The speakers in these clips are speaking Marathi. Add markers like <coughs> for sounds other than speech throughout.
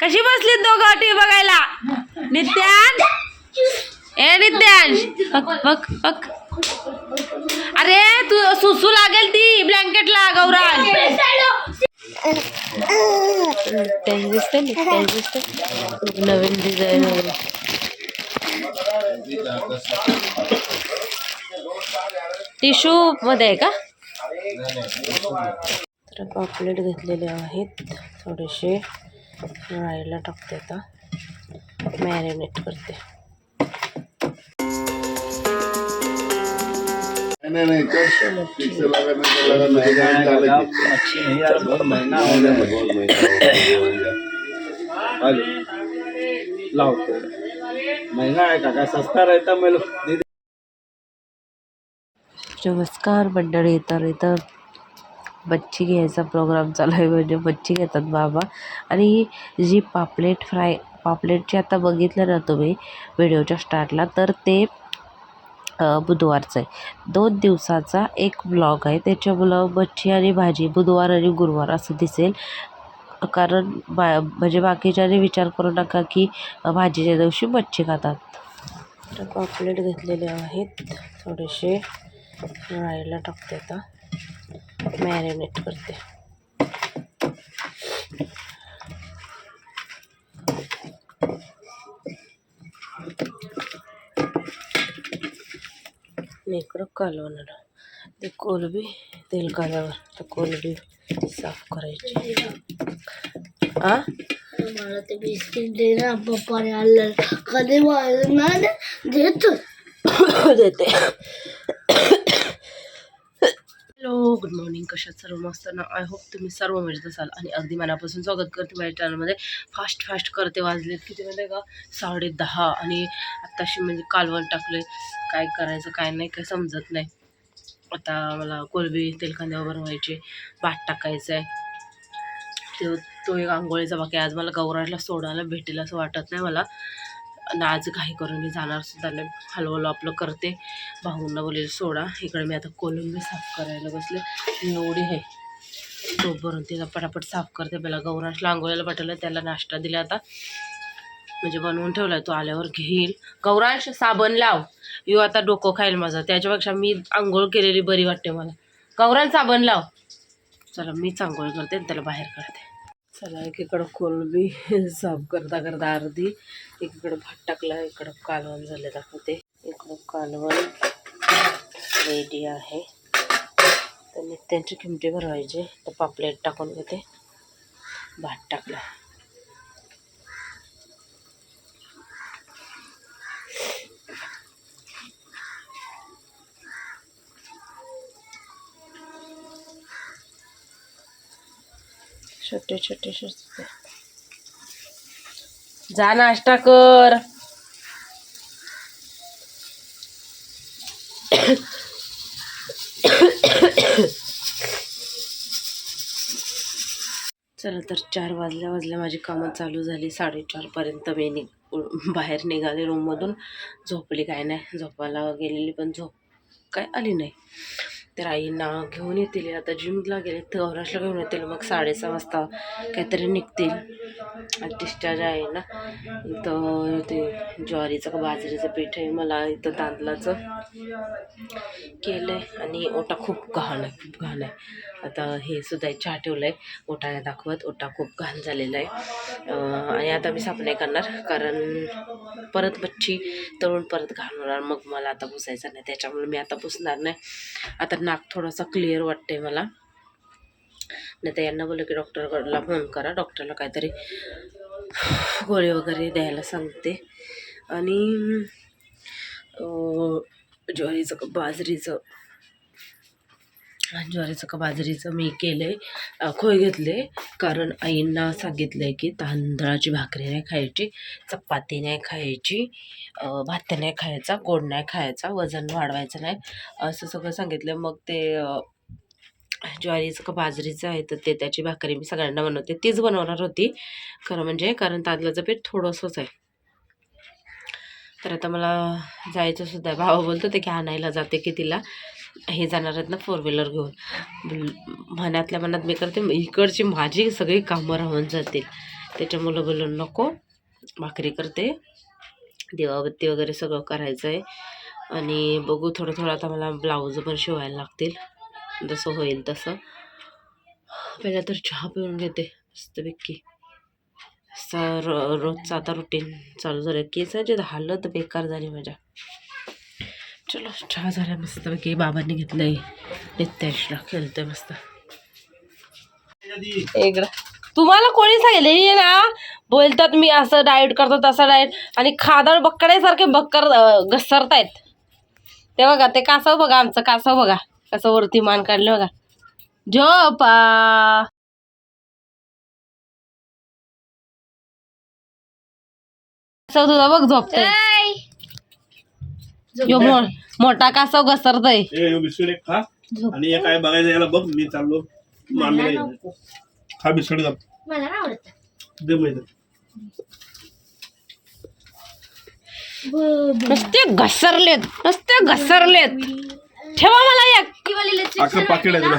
कशी बसली दोघं टीव्ही बघायला? नित्यान? ए बघ अरे तू सुसू लागेल ती ब्लँकेटला गौराज दिसते नवीन डिझाईन वगैरे टिशू मध्ये आहे का? तर पापलेट घेतलेले आहेत. थोडेसे रायला टाकते आता. मॅरिनेट करते. नहीं नहीं महंगा आहे काका सस्ता नमस्कार मंडळी तर इथं मच्छी घ्यायचा प्रोग्राम चालू आहे. म्हणजे मच्छी घेतात बाबा. आणि जी पापलेट फ्राय पापलेटची आता बघितलं ना तुम्ही व्हिडिओच्या स्टार्टला तर ते बुधवारचं आहे. दोन दिवसाचा एक ब्लॉग आहे. त्याच्यामुळं मच्छी आणि भाजी बुधवार आणि गुरुवार असं दिसेल. कारण बा म्हणजे बाकीच्याने विचार करू नका की भाजीच्या दिवशी मच्छी खातात. तर पापलेट घेतलेले आहेत. थोडेसे रायला टाकते आता. मॅरिनेट करते. नेकडं इकडं ते कोलबी तेल कालवर तर कोलबी साफ करायची. आ मला ते बिस्किट दे ना पप्पाने आणलं. कधी वाढलं ना देतो. <coughs> देते. हॅलो गुड मॉर्निंग कशात सर्व मस्त ना? आय होप तुम्ही सर्व मजेत असाल. आणि अगदी मनापासून स्वागत करते माझ्या चॅनलमध्ये फास्ट फास्ट करते वाजलेत किती म्हणजे का साडे दहा. आणि आत्ताशी म्हणजे कालवण टाकले काय करायचं काय नाही काय समजत नाही. आता मला कोलबी तेलकांद्यावर बनवायचे भात टाकायचं आहे तो तो एक आंघोळीचा बाकी आज मला गौराला सोडायला भेटेल असं वाटत नाही मला. आणि आज काही करून मी जाणार सुद्धा नाही. हलवलं आपलं करते. भाऊंना बोलेल सोडा. इकडे मी आता कोलंबी साफ करायला बसले. एवढी आहे तो भरून तिला पटापट साफ करते. पहिला गौराशला आंघोळीला पाठवलं. त्याला नाश्ता दिला आता. म्हणजे बनवून ठेवला तो आल्यावर घेईल. गौराश साबण लाव. यो आता डोकं खाईल माझं. त्याच्यापेक्षा मी आंघोळ केलेली बरी वाटते मला. गौरान साबण लाव. चला मीच आंघोळ करते आणि त्याला बाहेर काढते. चला एकीकडं कोलबी <laughs> साफ करता करता अर्धी एकीकडं भात टाकला इकडं कालवण झाले दाखवते इकडं कालवण रेडी आहे. तर नित्यांची किमती भरवायची तर पापलेट टाकून घेते. भात टाकला. छोटे छोटे छोटे. जा नाश्ता कर. चला तर चार वाजल्या वाजल्या माझी कामं चालू झाली. साडेचारपर्यंत मी नि बाहेर निघाले रूममधून झोपली काय नाही. झोपायला गेलेली पण झोप काय आली नाही. तर आईंना घेऊन येतील. आता जिमला गेले तर गौराशला घेऊन येतील. मग साडेसहा वाजता काहीतरी निघतील. डिस्चार्ज आहे ना इथं ते ज्वारीचं का बाजरीचं पीठ आहे मला इथं तांदळाचं केलं आहे आणि ओटा खूप घाण आहे खूप घाण आहे. आता हे सुद्धा एक चहा ठेवलं आहे ओटा नाही दाखवत ओटा खूप घाण झालेला आहे. आणि आता मी साफ नाही करणार कारण परत मच्छी तळून परत घाण होणार मग मला आता पुसायचं नाही त्याच्यामुळे मी आता पुसणार नाही. आता नाक थोडासा क्लिअर वाटते मला. नाही तर यांना बोललं की डॉक्टरकडला फोन करा डॉक्टरला काहीतरी गोळी वगैरे द्यायला सांगते. आणि ज्वारीचं का बाजरीचं ज्वारीचं का बाजरीचं मी केलं आहे खोय घेतले कारण आईंना सांगितलं आहे की तांदळाची भाकरी नाही खायची चपाती नाही खायची भात नाही खायचा गोड नाही खायचा वजन वाढवायचं नाही. असं सगळं सांगितलं मग ते ज्वारीचं का बाजरीचं आहे तर ते त्याची भाकरी मी सगळ्यांना बनवते. तीच बनवणार होती. खरं म्हणजे कारण तांदळाचं पीठ थोडंसंच आहे. तर आता मला जायचं सुद्धा भावा बोलतो ते की आणायला जाते की तिला. हे जाणार आहेत ना फोर व्हीलर घेऊन. मनातल्या मनात मी करते इकडची माझी सगळी कामं राहून जातील. त्याच्यामुळं बोलून नको भाकरी करते. दिवाबत्ती वगैरे सगळं करायचं आहे आणि बघू थोडं थोडं आता मला ब्लाऊज पण शिवायला लागतील. जसं होईल तसं. पहिला तर चहा पिऊन घेते मस्तपैकी. असं रो रोजचं आता रुटीन चालू झालं केसाची तर हालत बेकार झाली माझ्या. चलो चहा झाला मस्तपैकी. बाबांनी घेतलंय. नित्याशला खेळतोय मस्त. इकडं तुम्हाला कोणी सांगितलं ना. बोलतात मी असं डाएट करतो तसं डाएट आणि खादळ बक्कड्यासारखे बक्कर घसरतायत. ते बघा ते कासव बघा आमचं कासव बघा. कसं वरती मान काढलं बघा. झोपा. तुझा बघ झोपतोय. मोठा कासव घसरतय. ए ह्यो बिस्किट एक खा. आणि एक काय बघायचं याला बघ मी चाललो. मामीला घेऊन. खा बिस्किट मला आवडत. दे नुसते घसरलेत नुसते घसरलेत. ठेवा मला एक. अख्खं पाकिट आहे तुला.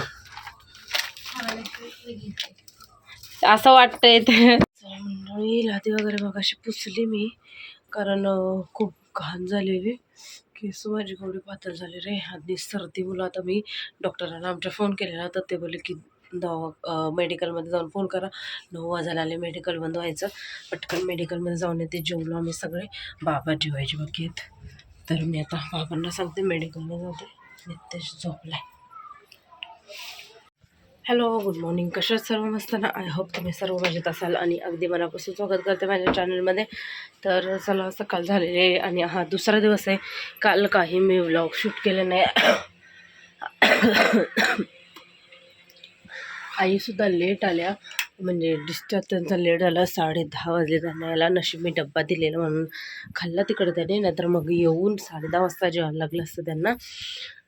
असं वाटतंय ते. मंडळी लादी वगैरे मग अशी पुसली मी कारण खूप घाण झालेली. केस माझी गोडी पातळ झाली रे. आणि सर्दी मुलं आता मी डॉक्टरांना आमच्या फोन केलेला. तर ते बोलले की दवा मेडिकलमध्ये जाऊन फोन करा. नऊ वाजायला आले मेडिकल बंद व्हायचं. पटकन मेडिकलमध्ये जाऊन येते. जेवलो आम्ही सगळे. बाबा जेवायचे बाकी आहेत. तर मी आता बाबांना सांगते मेडिकलमध्ये जाते. नितेश झोपलाय. हॅलो गुड मॉर्निंग कशा सर्व मस्त ना? आय होप तुम्ही सर्व मजेत असाल आणि अगदी मनापासून स्वागत करते माझ्या चॅनलमध्ये तर चला सकाळ झालेली आहे आणि हा दुसरा दिवस आहे. काल काही मी व्लॉग शूट केले नाही. आईसुद्धा लेट आल्या. म्हणजे डिस्चार्ज त्यांचा लेट आला. साडे दहा वाजले त्यांना याला. नशीब मी डब्बा दिलेला म्हणून खाल्ला तिकडे त्याने. नाहीतर मग येऊन साडे दहा वाजता जेवायला लागलं असतं त्यांना.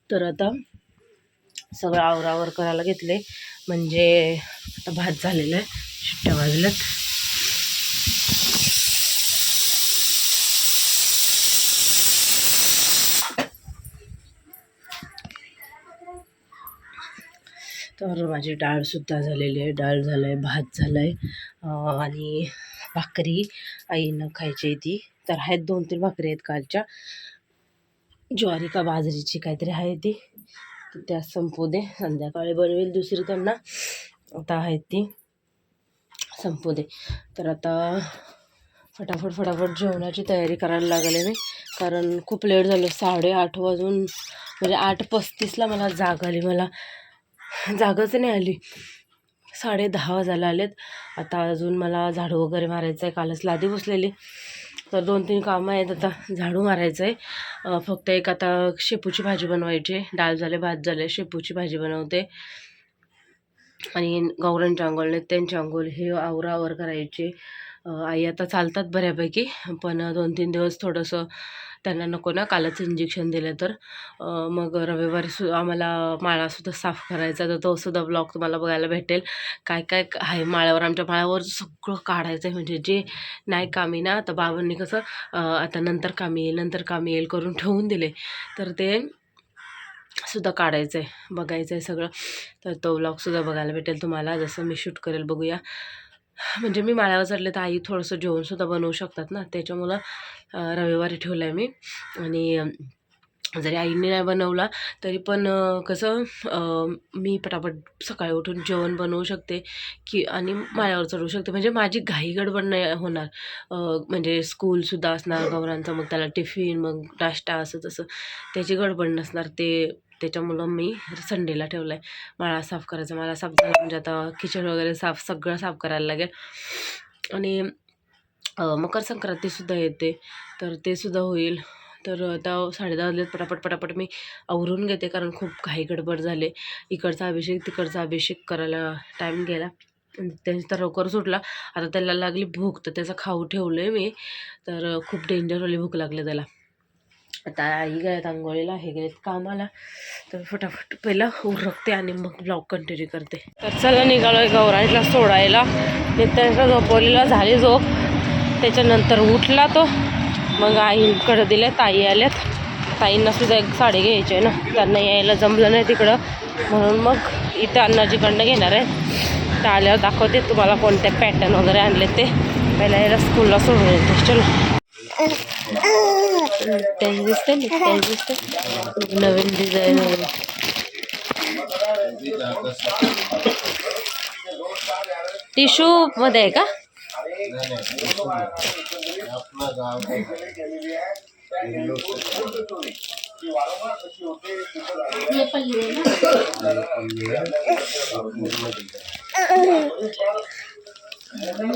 तर आता सगळं आवरावर करायला घेतले म्हणजे आता भात झालेला आहे. शिट्ट्या वाजल्यात तर माझी डाळसुद्धा झालेली आहे. डाळ झालं आहे भात झालं आहे आणि भाकरी आईनं खायची आहे ती. तर आहेत दोन तीन भाकरी आहेत कालच्या. ज्वारी का बाजरीची काहीतरी आहे ती. त्या संपू दे संध्याकाळी बनवेल दुसरी त्यांना. आता आहे ती. संपू दे तर आता फटाफट फटाफट जेवणाची तयारी करायला लागले मी. कारण खूप लेट झालं. साडेआठ वाजून म्हणजे आठ पस्तीसला मला जाग आली. मला जागच नाही आली. साडे दहा वाजायला आलेत. आता अजून मला झाडू वगैरे मारायचं आहे कालच लादी बसलेली तर दोन तीन कामं आहेत. आता झाडू मारायचं आहे फक्त एक आता शेपूची भाजी बनवायची. डाळ झाले भात झाले शेपूची भाजी बनवते. आणि गौरांची आंघोळ त्यांची आंघोळ हे आवरावर करायचे. आई आता चालतात बऱ्यापैकी. पण दोन तीन दिवस थोडंसं त्यांना नको ना कालच इंजेक्शन दिलं तर. मग रविवारी सु आम्हाला माळासुद्धा साफ करायचा तर तोसुद्धा ब्लॉग तुम्हाला बघायला भेटेल. काय काय आहे माळ्यावर आमच्या माळ्यावर सगळं काढायचं आहे म्हणजे जे नाही कामी ना तर बाबांनी कसं आता नंतर कामी येईल नंतर कामी येईल करून ठेवून दिले. तर ते सुद्धा काढायचं आहे बघायचं आहे सगळं. तर तो ब्लॉगसुद्धा बघायला भेटेल तुम्हाला. जसं मी शूट करेल बघूया. म्हणजे मी माळ्यावर चढले तर आई थोडंसं जेवणसुद्धा बनवू शकतात ना? त्याच्यामुळं रविवारी ठेवलं आहे मी. आणि जरी आईने नाही बनवला तरी पण कसं मी पटापट सकाळी उठून जेवण बनवू शकते की आणि माळ्यावर चढवू शकते. म्हणजे माझी घाई गडबड नाही होणार. म्हणजे स्कूलसुद्धा असणार गौरांचं मग त्याला टिफिन मग नाश्ता असं तसं त्याची गडबड नसणार. ते त्याच्यामुळं मी संडेला ठेवलं आहे माळा साफ करायचा. माळा साफ झाला म्हणजे आता किचन वगैरे साफ सगळं साफ करायला लागेल. आणि मकर संक्रांतीसुद्धा येते. तर ते सुद्धा होईल. तर आता साडेदहा वाजलेत. पटापट पटापट मी आवरून घेते कारण खूप घाई गडबड झाले. इकडचा अभिषेक तिकडचा अभिषेक करायला टाईम गेला. त्यांचा तर लवकर सुटला. आता त्याला लागली भूक तर त्याचा खाऊ ठेवलं आहे मी. तर खूप डेंजरवाली भूक लागली त्याला. आता आई गेल्यात आंघोळीला हे गेलेत कामाला. तर फटाफट पहिलं उरकते आणि मग ब्लॉग कंटिन्यू करते. तर चला निघालो आहे गौराईला सोडायला. नित्यांचा झोपवलेला झाली झोप. त्याच्यानंतर उठला तो. मग आईकडे दिले ताई आल्यात. ताईंना सुद्धा एक साडी घ्यायची आहे ना. त्यांना यायला जमलं नाही तिकडं. म्हणून मग इथं अण्णाजीकडनं घेणार आहे. तर आल्यावर दाखवते तुम्हाला कोणते पॅटर्न वगैरे आणले ते. पहिला याला स्कूलला सोडून येते. चलो. त्याच दिसते ना दिसते नवीन डिझाईन वगैरे टिशू मध्ये आहे का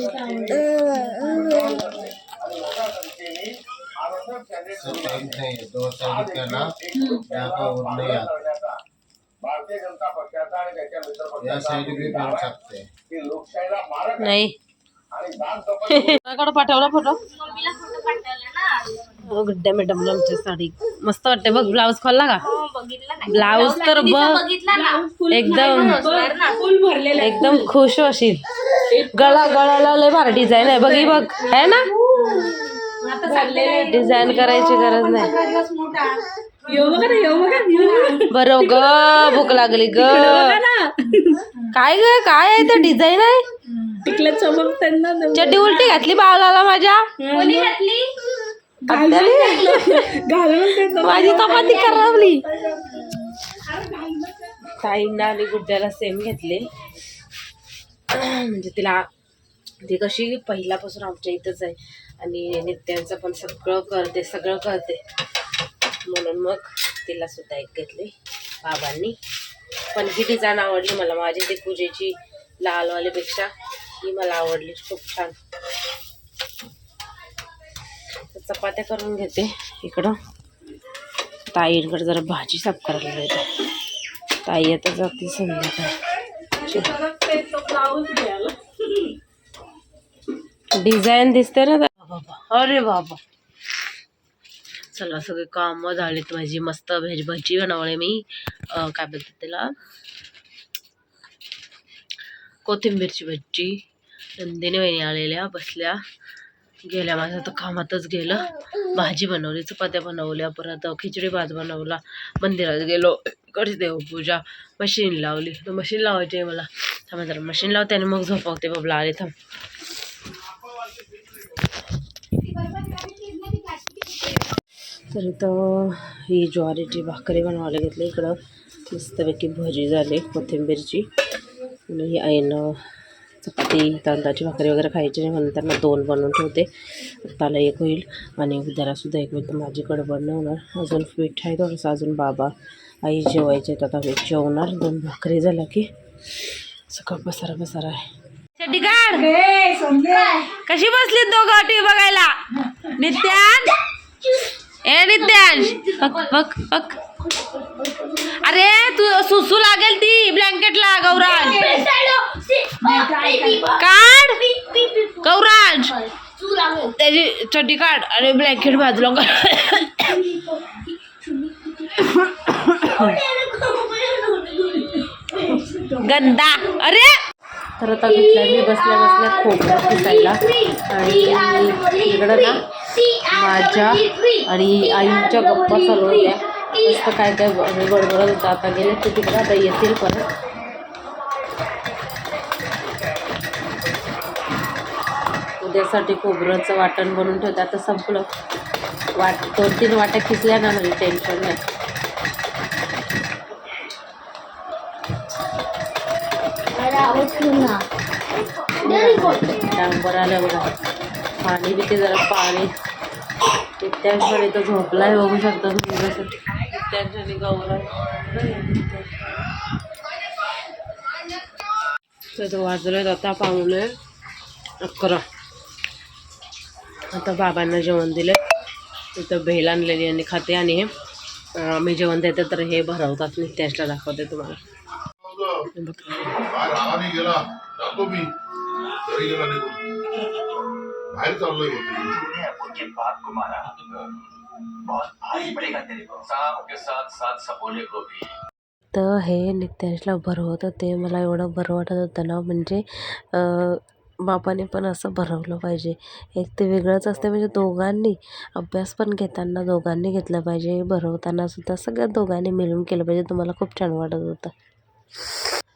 टाइम नहीं। है दो साइड का ना यहाँ और नहीं आता हैं नाही पाठवला फ़ोटो हो गुड्ड्या मॅडमला आमची साडी मस्त वाटते बघ ब्लाऊज खोलला का ब्लाऊज तर बघ एकदम एकदम खुश होशील. गळा गळाला लय भारी डिझाईन आहे. बघ ही बघ. आहे ना? डिझाईन करायची गरज नाही. बरं ग भूक लागली ग. काय ग काय आहे ते डिझाईन आहे? चड्डी उलटी घातली बाळाला माझ्या? माझी चपाती खराबली ताईंना आणि गुड्ड्याला सेम घेतले. म्हणजे तिला ती कशी पहिल्यापासून आमच्या इथंच आहे. आणि नित्यांचं पण सगळं करते सगळं करते. म्हणून मग तिला सुद्धा एक घेतले बाबांनी. पण ही डिझाईन आवडली मला. माझी ती पूजेची लालवालीपेक्षा ही मला आवडली. खूप छान. चपात्या करून घेते इकडं. ताईकडे जरा भाजी साफ करायला जाते ताई आता जाते संध्याकाळी. डिझाईन दिसते ना अरे बाबा. चला सगळे कामं झालेत माझी. मस्त भेज भजी बनवले मी. काय बोलतात त्याला? कोथिंबीरची भजी. नंदिनी वहिनी आलेल्या बसल्या. गेल्या माझं तर कामातच गेलं. भाजी बनवली चपात्या बनवल्या परत खिचडी भात बनवला. मंदिरात गेलो इकडची देवपूजा. मशीन लावली. तर मशीन लावायची आहे मला. थांबा जरा मशीन लावते आणि मग झोपवते बाबला आले थांब. तर इथं ही ज्वारीची भाकरी बनवायला घेतली. इकडं मस्तपैकी भजी झाली कोथिंबीरची. आणि ही आईनं चपाती तांदळाची भाकरी वगैरे खायची नाही म्हणून त्यांना दोन बनवून ठेवते. त्याला एक होईल आणि उद्यालासुद्धा एक होईल. तर माझी कडबड नाही होणार. अजून पीठ आहे थोडंसं. अजून बाबा आई जेवायचे आहेत. आता मी जेवणार. दोन भाकरी झाल्या की सगळं पसारा पसारा आहे. कशी बसली दोघं टी बघायला? नित्यान? ए नित्यांश बघ बघ बघ. अरे तू सुसू लागेल ती ब्लँकेटला गौराज. काढ! गौराज! त्याची चटी काढ आणि ब्लँकेट बाजूला गंदा. अरे! तर आता घेतल्या मी बसल्या बसल्या खोबरं पिसायला आणि इकडं ना माझ्या आणि आईच्या गप्पा चालू होत्या. मस्त काय काय बडबडत होतं. आता गेले ते तिकडं आता येतील परत. उद्यासाठी खोबऱ्याचं वाटण बनवून ठेवतं आता संपलं. वाट दोन तीन वाट्या खिचल्या ना म्हणजे टेन्शन नाही. डांबर आलं बघा. पाणी तिथे जरा पाणी. नित्यांशने तर झोपलाय बघू शकता तुम्ही कसं. त्याच्याने गौरव. तर तो आता पाहुणे. अकरा. आता बाबांना जेवण दिले तिथं भेल आणलेली आणि खाते आणि हे मी जेवण देते तर हे भरवतात. नित्याशला दाखवते तुम्हाला. घरी गेला निघून बाहेर चाललोय तर हे नित्यांशला भरवत होतं ते मला एवढं बरं वाटत होतं ना म्हणजे बापाने पण असं भरवलं पाहिजे. एक ते वेगळंच असते म्हणजे दोघांनी अभ्यास पण घेताना दोघांनी घेतलं पाहिजे भरवताना सुद्धा सगळ्या दोघांनी मिळून केलं पाहिजे तुम्हाला खूप छान वाटत होतं.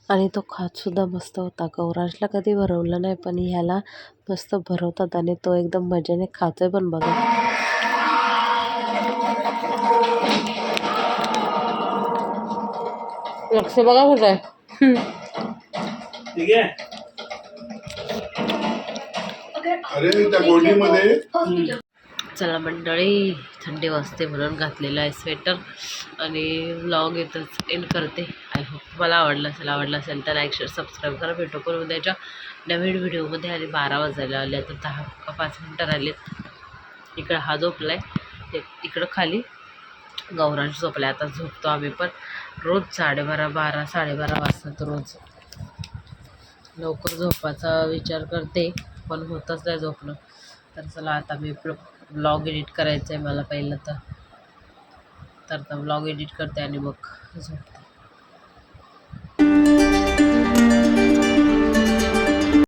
आणि तो खातसुद्धा मस्त होता. गौरांशला कधी भरवलं नाही पण ह्याला मस्त भरवतात आणि तो एकदम मजेने खातोय पण बघा. लक्ष बघा कुठं आहे. चला मंडळी थंडी वाजते म्हणून घातलेलं आहे स्वेटर आणि व्लॉग इथंच एंड करते. आय होप तुम्हाला आवडलं असेल आवडलं असेल तर लाईक शेअर सबस्क्राईब करा. भेटू पण उद्याच्या नवीन व्हिडिओमध्ये आले बारा वाजायला आले तर दहा का पाच मिनटं राहिलेत. इकडं हा झोपला आहे इकडं खाली गौरांश झोपला आता झोपतो आम्ही पण. रोज साडेबारा बारा साडेबारा वाजतात रोज. लवकर झोपाचा विचार करते पण होतच नाही झोपणं. तर चला आता मी ब्लॉग एडिट करायचं आहे मला पहिलं तर. तर व्लॉग एडिट करते आणि मग झोप